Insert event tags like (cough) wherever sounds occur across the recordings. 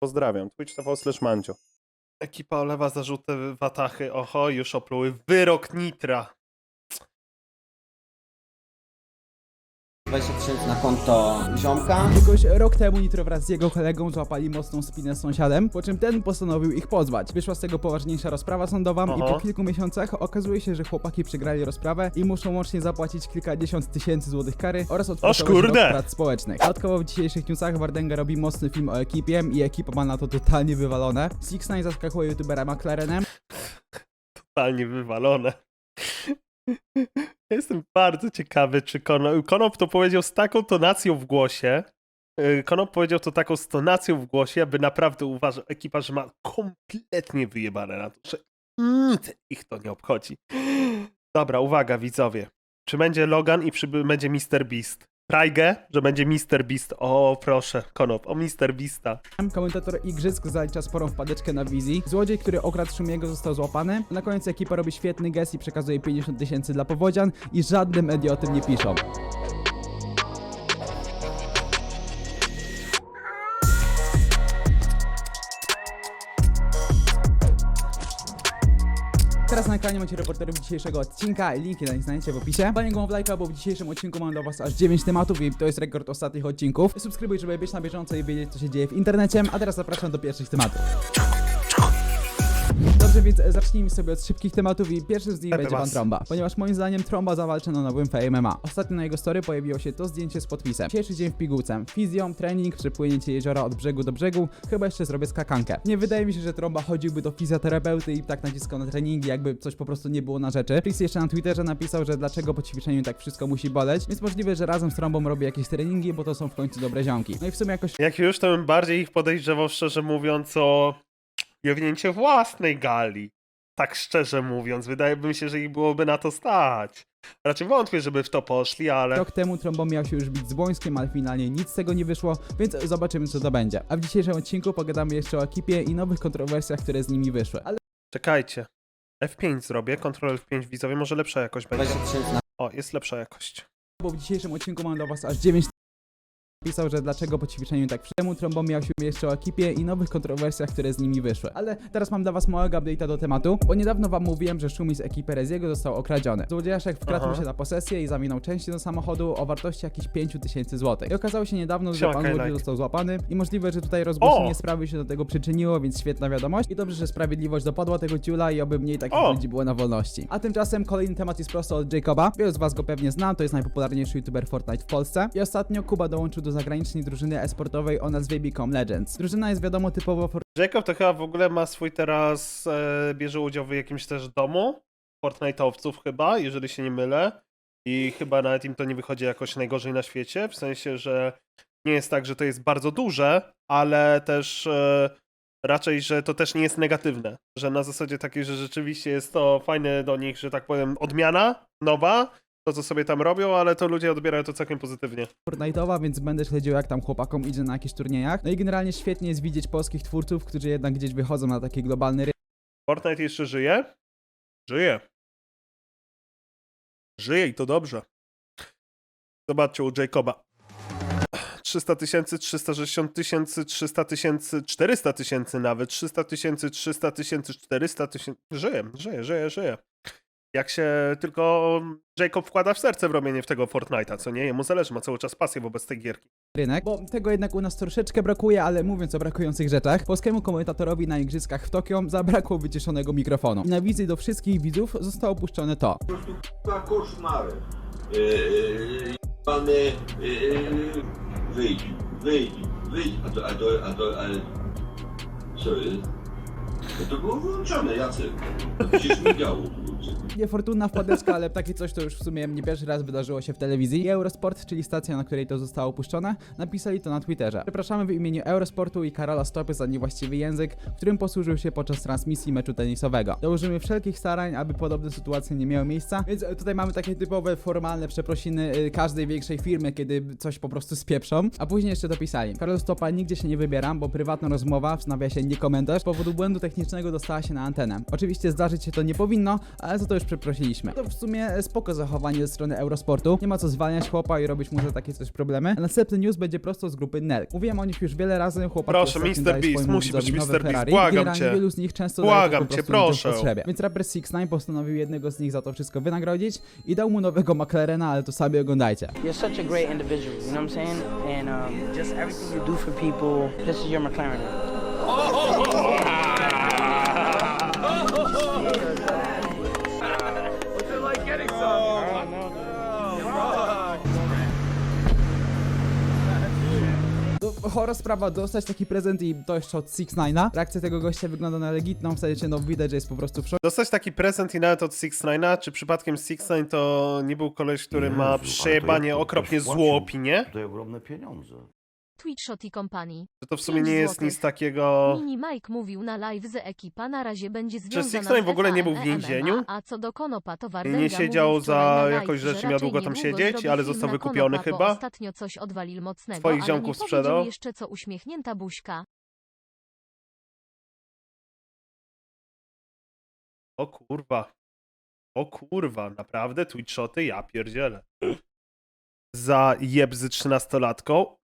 Pozdrawiam. Twitch TV slash Mancio. Ekipa olewa zarzuty Watachy. Oho, już opluły. Wyrok Nitra. 20 tysięcy na konto ziomka. Jakoś rok temu Nitro wraz z jego kolegą złapali mocną spinę z sąsiadem, po czym ten postanowił ich pozwać. Wyszła z tego poważniejsza rozprawa sądowa i po kilku miesiącach okazuje się, że chłopaki przegrali rozprawę i muszą łącznie zapłacić kilkadziesiąt tysięcy złotych kary oraz odpracować kurde! prac społecznych. Dodatkowo w dzisiejszych newsach Wardenga robi mocny film o ekipie i ekipa ma na to totalnie wywalone. Six Nine zaskakuje youtubera McLarenem, Totalnie wywalone. Jestem bardzo ciekawy, czy Konop, Konop to powiedział z taką tonacją w głosie. yy, Konop powiedział to taką tonacją w głosie, aby naprawdę uważał ekipa, że ma kompletnie wyjebane na to, że nic ich to nie obchodzi. Dobra, uwaga widzowie. Czy będzie Logan i czy będzie Mr. Beast? Trajgę, że będzie Mr. Beast. O, proszę, Konop, o Mr. Beasta. komentator Igrzysk zalicza sporą wpadeczkę na wizji. Złodziej, który okradł Szumiego został złapany. Na koniec ekipa robi świetny gest i przekazuje 50 tysięcy dla powodzian i żadne media o tym nie piszą. Teraz na ekranie macie reporterów dzisiejszego odcinka, linki na nich znajdziecie w opisie. Panie głową w lajka, bo w dzisiejszym odcinku mam dla was aż 9 tematów i to jest rekord ostatnich odcinków. Subskrybuj, żeby być na bieżąco i wiedzieć co się dzieje w internecie, a teraz zapraszam do pierwszych tematów. Dobrze, więc zacznijmy sobie od szybkich tematów i pierwszym z nich Pepe będzie was. Tromba, ponieważ moim zdaniem Tromba zawalczy na nowym Fame MMA. Ostatnio na jego story pojawiło się to zdjęcie z podpisem. Dzisiejszy dzień w pigułce. Fizją, trening, przepłynięcie jeziora od brzegu do brzegu, chyba jeszcze zrobię skakankę. Nie wydaje mi się, że Tromba chodziłby do fizjoterapeuty i tak naciskał na treningi, jakby coś po prostu nie było na rzeczy. Chris jeszcze na Twitterze napisał, że dlaczego po ćwiczeniu tak wszystko musi boleć, więc możliwe, że razem z Trombą robi jakieś treningi, bo to są w końcu dobre ziomki. No i w sumie jakoś Jak już, to bym bardziej ich podejrzewał, szczerze mówiąc, o jewnięcie własnej gali. Tak szczerze mówiąc, wydaje mi się, że ich byłoby na to stać. Raczej wątpię, żeby w to poszli, ale Rok temu Trombo miał się już bić z Błońskiem, ale finalnie nic z tego nie wyszło, więc zobaczymy co to będzie. A w dzisiejszym odcinku pogadamy jeszcze o ekipie i nowych kontrowersjach, które z nimi wyszły. Ale czekajcie. F5 zrobię, Ctrl F5 widzowie, może lepsza jakość będzie. 20 tysięcy na O, jest lepsza jakość. bo w dzisiejszym odcinku mam dla was aż 9 Pisał, że dlaczego po ćwiczeniu tak temu Trombo miał się jeszcze o ekipie i nowych kontrowersjach, które z nimi wyszły. Ale teraz mam dla was małego update'a do tematu, bo niedawno wam mówiłem, że Szumi z ekipy Reziego został okradziony. Złodziejaszek wkradł Aha. się na posesję i zawinął części do samochodu o wartości jakieś 5000 zł. I okazało się niedawno, że Siema, pan Kajlak. Woody został złapany i możliwe, że tutaj rozgłoszenie O! sprawy się do tego przyczyniło, więc świetna wiadomość. I dobrze, że sprawiedliwość dopadła tego ciula i oby mniej takich O! ludzi było na wolności. A tymczasem kolejny temat jest prosto od Jacoba. Wielu z was go pewnie zna, to jest najpopularniejszy youtuber Fortnite w Polsce. I ostatnio Kuba dołączył do zagranicznej drużyny esportowej o nazwie Become Legends. Drużyna jest wiadomo typowo Jacob to chyba w ogóle ma swój teraz, e, bierze udział w jakimś też domu Fortnite'owców chyba, jeżeli się nie mylę. I chyba nawet im to nie wychodzi jakoś najgorzej na świecie, w sensie, że nie jest tak, że to jest bardzo duże, ale też e, raczej, że to też nie jest negatywne. Że na zasadzie takiej, że rzeczywiście jest to fajne do nich, że tak powiem, odmiana nowa, to co sobie tam robią, ale to ludzie odbierają to całkiem pozytywnie. Fortnite'owa, więc będę śledził jak tam chłopakom idzie na jakichś turniejach. No i generalnie świetnie jest widzieć polskich twórców, którzy jednak gdzieś wychodzą na taki globalny rynek. Fortnite jeszcze żyje? Żyje. Żyje i to dobrze. Zobaczcie u Jacoba. 300 tysięcy, 360 tysięcy, 300 tysięcy, 400 tysięcy nawet, 300 tysięcy, 300 tysięcy, 400 tysięcy. Żyje, żyje, żyje, żyje. Jak się tylko Jacob wkłada w serce w robienie w tego Fortnite'a, co nie? Jemu zależy, ma cały czas pasję wobec tej gierki. rynek, bo tego jednak u nas troszeczkę brakuje, ale mówiąc o brakujących rzeczach, polskiemu komentatorowi na igrzyskach w Tokio zabrakło wyciszonego mikrofonu. I na wizji do wszystkich widzów zostało puszczone to. na koszmary. Yy, Pany, yy, wyjdź, wyjdź, wyjdź, a to, a to, a to, ale... Co jest? To było wyłączone, Jacek. To przecież migało. Niefortunna wpadeczka, ale takie coś to już w sumie nie pierwszy raz wydarzyło się w telewizji. Eurosport, czyli stacja, na której to zostało puszczone, napisali to na Twitterze. Przepraszamy w imieniu Eurosportu i Karola Stopy za niewłaściwy język, którym posłużył się podczas transmisji meczu tenisowego. Dołożymy wszelkich starań, aby podobne sytuacje nie miały miejsca, więc tutaj mamy takie typowe, formalne przeprosiny y, każdej większej firmy, kiedy coś po prostu spieprzą. A później jeszcze dopisali. Karol Stopa nigdzie się nie wybieram, bo prywatna rozmowa, w nawiasie nie komentarz, z powodu błędu technicznego dostała się na antenę. Oczywiście zdarzyć się to nie powinno, ale za to już przeprosiliśmy. To w sumie spoko zachowanie ze strony Eurosportu. Nie ma co zwalniać chłopa i robić mu za takie coś problemy. A następny news będzie prosto z grupy NEL. Mówiłem o nich już wiele razy, chłopaki Proszę, ostatnio Mr. Beast, swojemu musi być widzowi nowe Mr. Beast, Ferrari. błagam Generalnie cię. wielu z nich często Błagam daje to po cię, prostu ludziom w proszę. potrzebie. Więc raper 6 9 postanowił jednego z nich za to wszystko wynagrodzić i dał mu nowego McLarena, ale to sami oglądajcie. You're such a great individual, you know what I'm saying? And um, just everything you do for people, this is your McLaren. (laughs) chora sprawa, dostać taki prezent i to jeszcze od 6 9 Reakcja tego gościa wygląda na legitną, w sensie no widać, że jest po prostu w szoku. Dostać taki prezent i nawet od Six Nine'a, czy przypadkiem Six Nine to nie był koleś, który Jezu, ma ale to przejebanie okropnie złą płacił? opinię? Tutaj ogromne pieniądze. Twitchshot i Company. Że to w sumie Pięć nie jest złotych. nic takiego... Mini Mike mówił na live, że ekipa na razie będzie związana Sixteen w z ogóle nie był w FAME więzieniu? A co do Konopa to Wardęga nie siedział mówił za na live, jakąś że rzecz, miał raczej długo tam niedługo siedzieć, zrobi ale film został na wykupiony Konopa, bo chyba. ostatnio coś odwalił mocnego, Swoich ale ziomków nie sprzedał. jeszcze co uśmiechnięta buźka. O kurwa. O kurwa, naprawdę? Twitchoty? Ja pierdzielę. Za jebzy trzynastolatką?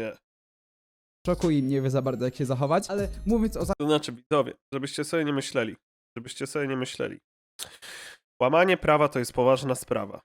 W szoku i nie wie za bardzo jak się zachować, ale mówiąc o To znaczy, widzowie, żebyście sobie nie myśleli. Żebyście sobie nie myśleli. Łamanie prawa to jest poważna sprawa.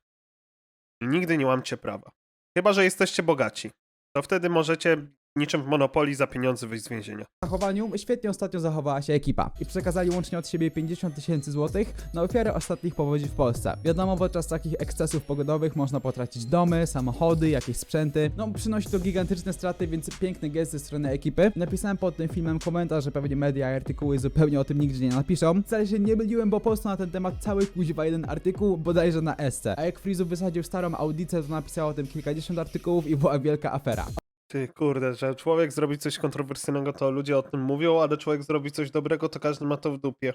I nigdy nie łamcie prawa. Chyba, że jesteście bogaci. To wtedy możecie niczym w Monopolii za pieniądze wyjść z więzienia. zachowaniu świetnie ostatnio zachowała się ekipa i przekazali łącznie od siebie 50 tysięcy złotych na ofiarę ostatnich powodzi w Polsce. Wiadomo, podczas takich ekscesów pogodowych można potracić domy, samochody, jakieś sprzęty. No, przynosi to gigantyczne straty, więc piękny gest ze strony ekipy. Napisałem pod tym filmem komentarz, że pewnie media i artykuły zupełnie o tym nigdzie nie napiszą. Wcale się nie myliłem, bo powstał na ten temat cały kuźwa jeden artykuł, bodajże na SC. A jak Frizu wysadził starą audicę, to napisało o tym kilkadziesiąt artykułów i była wielka afera. Ty kurde, że człowiek zrobi coś kontrowersyjnego, to ludzie o tym mówią, ale człowiek zrobi coś dobrego, to każdy ma to w dupie.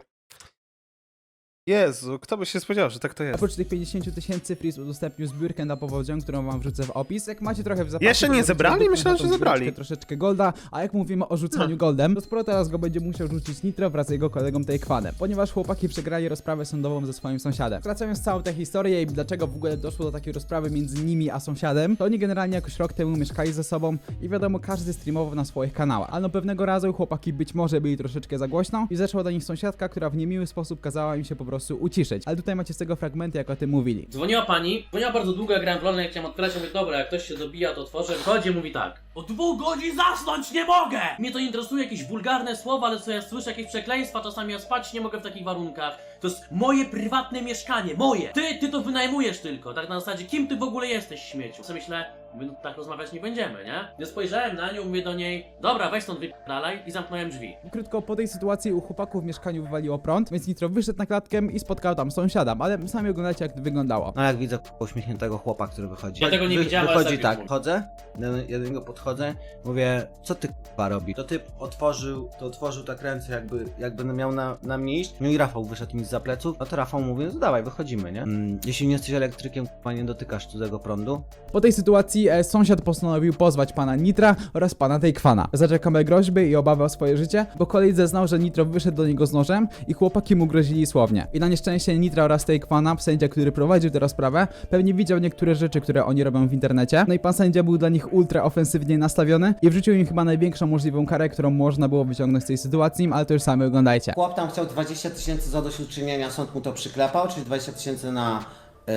Jezu, kto by się spodziewał, że tak to jest. Oprócz tych 50 tysięcy Freeze udostępnił zbiórkę na powodzią, którą wam wrzucę w opis. Jak macie trochę w zapasie... Jeszcze nie zebrali? Myślałem, że zebrali. Troszeczkę golda, a jak mówimy o rzucaniu goldem, to sporo teraz go będzie musiał rzucić Nitro wraz z jego kolegą Taekwanem, ponieważ chłopaki przegrali rozprawę sądową ze swoim sąsiadem. Wracając całą tę historię i dlaczego w ogóle doszło do takiej rozprawy między nimi a sąsiadem, to oni generalnie jakoś rok temu mieszkali ze sobą i wiadomo, każdy streamował na swoich kanałach. Ale no pewnego razu chłopaki być może byli troszeczkę za głośno i zeszła do nich sąsiadka, która w niemiły sposób kazała im się po prostu uciszyć. Ale tutaj macie z tego fragmenty, jak o tym mówili. Dzwoniła pani, dzwoniła bardzo długo, ja grałem w LoL, jak chciałem ja mówię, dobra, jak ktoś się dobija, to otworzę. Wchodzi i mówi tak. Od dwóch godzin zasnąć nie mogę! Mnie to interesuje, jakieś wulgarne słowa, ale co ja słyszę, jakieś przekleństwa, czasami ja spać nie mogę w takich warunkach. To jest moje prywatne mieszkanie, moje! Ty, ty to wynajmujesz tylko, tak na zasadzie, kim ty w ogóle jesteś, śmieciu? Co myślę, my no, tak rozmawiać nie będziemy, nie? Ja spojrzałem na nią, mówię do niej, dobra, weź stąd wypadalaj i zamknąłem drzwi. Krótko po tej sytuacji u chłopaków w mieszkaniu wywaliło prąd, więc Nitro wyszedł na klatkę i spotkał tam sąsiada, ale sami oglądajcie jak to wyglądało. No jak widzę k***a, uśmiechniętego chłopa, który wychodzi. Ja tego nie widziałem, ale Wychodzi zabił tak, chodzę, ja do- ja do niego podchodzę, mówię, co ty k***a robi? To typ otworzył, to otworzył tak ręce jakby, jakby miał na, na mnie iść. No i Rafał wyszedł mi z pleców, no to Rafał mówi, no dawaj, wychodzimy, nie? Mm, jeśli nie jesteś elektrykiem, k***a, nie dotykasz cudzego prądu. Po tej sytuacji e, sąsiad postanowił pozwać pana Nitra oraz pana Taekwana. Za rzekome groźby i obawy o swoje życie, bo kolej zeznał, że Nitro wyszedł do niego z nożem i chłopaki mu grozili słownie. I na nieszczęście Nitra oraz Taekwana, sędzia, który prowadził tę rozprawę, pewnie widział niektóre rzeczy, które oni robią w internecie. No i pan sędzia był dla nich ultra ofensywnie nastawiony i wrzucił im chyba największą możliwą karę, którą można było wyciągnąć z tej sytuacji, ale to już sami oglądajcie. Chłop tam chciał 20 tysięcy zadośćuczynienia, sąd mu to przyklepał, czyli 20 tysięcy na, yy,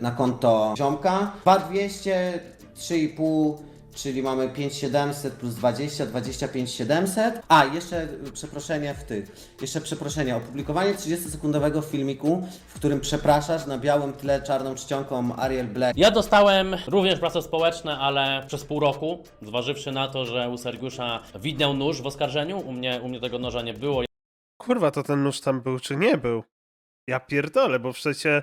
na konto ziomka. 2200, 3,5, czyli mamy 5700 plus 20, 25 700. A, jeszcze y, przeproszenie w tych, jeszcze przeproszenie, opublikowanie 30-sekundowego filmiku, w którym przepraszasz na białym tle czarną czcionką Ariel Black. Ja dostałem również prace społeczne, ale przez pół roku, zważywszy na to, że u Sergiusza widniał nóż w oskarżeniu, u mnie, u mnie tego noża nie było. Kurwa, to ten nóż tam był, czy nie był? Ja pierdolę, bo przecie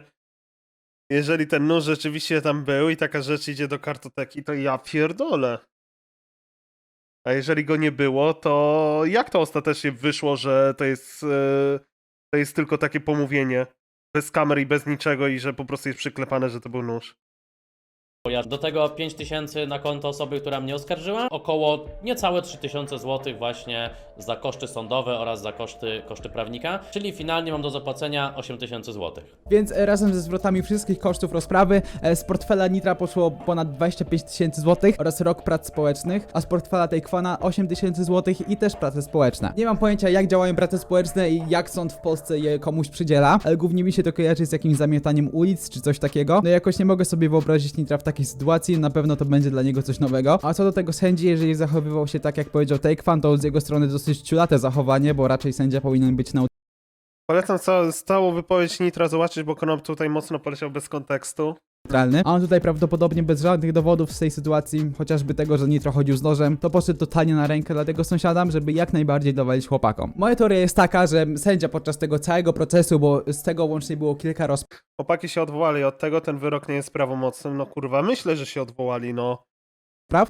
jeżeli ten nóż rzeczywiście tam był i taka rzecz idzie do kartoteki, to ja pierdolę. A jeżeli go nie było, to jak to ostatecznie wyszło, że to jest, e, to jest tylko takie pomówienie? Bez kamer i bez niczego i że po prostu jest przyklepane, że to był nóż. Do tego 5000 na konto osoby, która mnie oskarżyła, około niecałe 3000 zł właśnie za koszty sądowe oraz za koszty, koszty prawnika, czyli finalnie mam do zapłacenia 8000 zł. Więc e, razem ze zwrotami wszystkich kosztów rozprawy e, z portfela Nitra poszło ponad 25 tysięcy złotych oraz rok prac społecznych, a z portfela Takewana 8 tysięcy złotych i też prace społeczne. Nie mam pojęcia jak działają prace społeczne i jak sąd w Polsce je komuś przydziela, ale głównie mi się to kojarzy z jakimś zamiotaniem ulic czy coś takiego. No jakoś nie mogę sobie wyobrazić Nitra w takiej sytuacji, na pewno to będzie dla niego coś nowego. A co do tego sędzi, jeżeli zachowywał się tak jak powiedział Takefan, to z jego strony dosyć ciulate zachowanie, bo raczej sędzia powinien być neutralny. Polecam ca- stałą wypowiedź Nitra zobaczyć, bo Konop tutaj mocno poleciał bez kontekstu. Neutralny. A on tutaj prawdopodobnie bez żadnych dowodów z tej sytuacji, chociażby tego, że Nitro chodził z nożem, to poszedł totalnie na rękę dla tego sąsiada, żeby jak najbardziej dowalić chłopakom. Moja teoria jest taka, że sędzia podczas tego całego procesu, bo z tego łącznie było kilka rozpraw, Chłopaki się odwołali od tego, ten wyrok nie jest prawomocny. No kurwa, myślę, że się odwołali, no.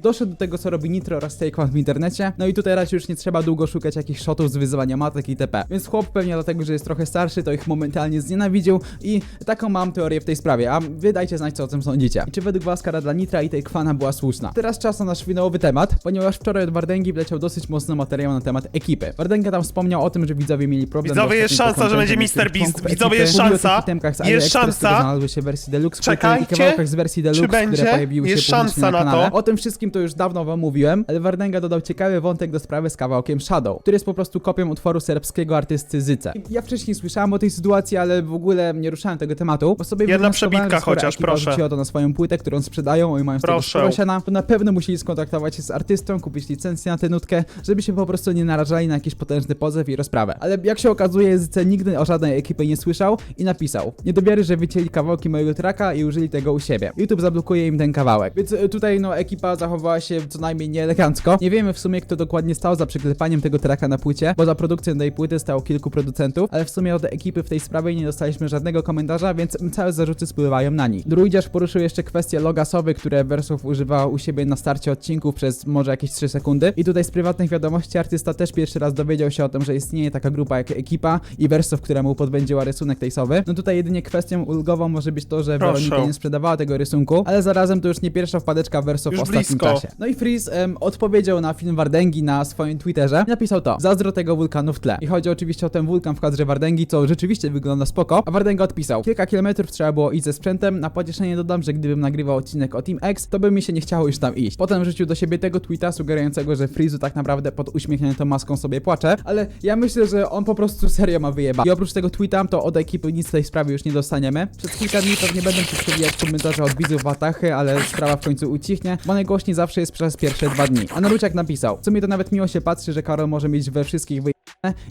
Doszedł do tego, co robi Nitro oraz Takeman w internecie, no i tutaj raczej już nie trzeba długo szukać jakichś shotów z wyzywania matek itp. Więc chłop pewnie dlatego, że jest trochę starszy, to ich momentalnie znienawidził i taką mam teorię w tej sprawie, a wy dajcie znać, co o tym sądzicie. I czy według was kara dla Nitra i Takefana była słuszna? Teraz czas na nasz finałowy temat, ponieważ wczoraj od Wardęgi wleciał dosyć mocny materiał na temat ekipy. Wardęga tam wspomniał o tym, że widzowie mieli problem Widzowie, jest szansa, że będzie Mr. Beast. Widzowie, jest szansa. Jest szansa. znalazły się w wersji Deluxe Czekajcie, i kawałkach z wersji Deluxe, będzie? które pojawiły Jest się publicznie szansa na na to. O tym wszystkim to już dawno wam mówiłem, ale Wardenga dodał ciekawy wątek do sprawy z kawałkiem Shadow, który jest po prostu kopią utworu serbskiego artysty Zyce. Ja wcześniej słyszałem o tej sytuacji, ale w ogóle nie ruszałem tego tematu, bo sobie Jedna przebitka chociaż, proszę. to na swoją płytę, którą sprzedają i mają z tego Proszę. to na pewno musieli skontaktować się z artystą, kupić licencję na tę nutkę, żeby się po prostu nie narażali na jakiś potężny pozew i rozprawę. Ale jak się okazuje, Zyce nigdy o żadnej ekipie nie słyszał i napisał Nie do wiary, że wycięli kawałki mojego tracka i użyli tego u siebie. YouTube zablokuje im ten kawałek. Więc y, tutaj no ekipa zachowała się co najmniej nieelegancko. Nie wiemy w sumie kto dokładnie stał za przyklepaniem tego tracka na płycie, bo za produkcją tej płyty stało kilku producentów, ale w sumie od ekipy w tej sprawie nie dostaliśmy żadnego komentarza, więc całe zarzuty spływają na nich. Druidziarz poruszył jeszcze kwestie logasowy, które Versów używała u siebie na starcie odcinków przez może jakieś 3 sekundy. I tutaj z prywatnych wiadomości artysta też pierwszy raz dowiedział się o tym, że istnieje taka grupa jak ekipa i Versow, która mu podwędziła rysunek tej sowy. No tutaj jedynie kwestią ulgową może być to, że Proszę. Weronika nie sprzedawała tego rysunku, ale zarazem to już nie pierwsza wpadeczka Versow w Już ostatnim blisko. No i Freeze em, odpowiedział na film Wardęgi na swoim Twitterze i napisał to. Zazdro tego wulkanu w tle. I chodzi oczywiście o ten wulkan w kadrze Wardęgi, co rzeczywiście wygląda spoko. A Wardęga odpisał. Kilka kilometrów trzeba było iść ze sprzętem. Na pocieszenie dodam, że gdybym nagrywał odcinek o Team X, to by mi się nie chciało już tam iść. Potem wrzucił do siebie tego tweeta sugerującego, że Freezu tak naprawdę pod uśmiechniętą maską sobie płacze, ale ja myślę, że on po prostu serio ma wyjeba. I oprócz tego tweeta, to od ekipy nic w tej sprawie już nie dostaniemy. Przez kilka dni pewnie będę się przewijać komentarze od widzów Watachy, ale sprawa w końcu ucichnie, bo najgłośniej zawsze jest przez pierwsze dwa dni. A Naruciak napisał, co mi to nawet miło się patrzy, że Karol może mieć we wszystkich wyjebane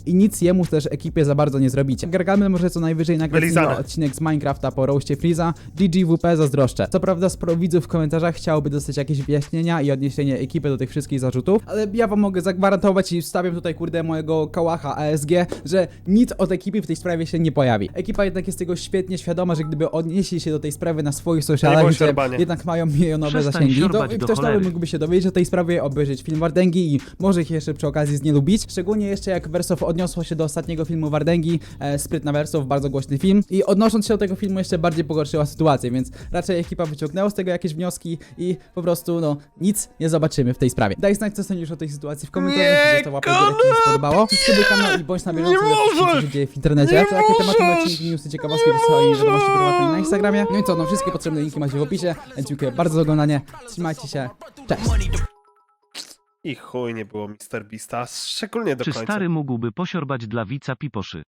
i nic jemu też ekipie za bardzo nie zrobicie. Gargamel może co najwyżej nagrać Wylizane. odcinek z Minecrafta po roście Freeza, GGWP zazdroszczę. Co prawda sporo widzów w komentarzach chciałoby dostać jakieś wyjaśnienia i odniesienie ekipy do tych wszystkich zarzutów, ale ja wam mogę zagwarantować i wstawiam tutaj kurde mojego kałacha ASG, że nic od ekipy w tej sprawie się nie pojawi. Ekipa jednak jest tego świetnie świadoma, że gdyby odnieśli się do tej sprawy na swoich socialach, bądź gdzie Orbanie. jednak mają milionowe Przestań zasięgi, to siorbać do ktoś nowy cholery. mógłby się dowiedzieć o tej sprawie, obejrzeć film Wardęgi i może ich jeszcze przy okazji znielubić. Szczególnie jeszcze jak Wersow odniosło się do ostatniego filmu Wardęgi, e, Sprytna Wersow, bardzo głośny film i odnosząc się do tego filmu jeszcze bardziej pogorszyła sytuację, więc raczej ekipa wyciągnęła z tego jakieś wnioski i po prostu no nic nie zobaczymy w tej sprawie. Daj znać co sądzisz o tej sytuacji w komentarzach, Nie, została łapę górę, jak ci się spodobało. Subskrybuj kanał i bądź na bieżąco ze wszystkim, co się dzieje w internecie. Nie jakie tematy na odcinki, newsy, ciekawostki, wysyłaj wiadomości prywatnej na Instagramie. No i co, no wszystkie potrzebne linki macie w opisie. Dziękuję bardzo za oglądanie. Trzymajcie się. Cześć. I chuj nie było Mr. Beasta, szczególnie do Czy końca. stary mógłby posiorbać dla widza piposzy?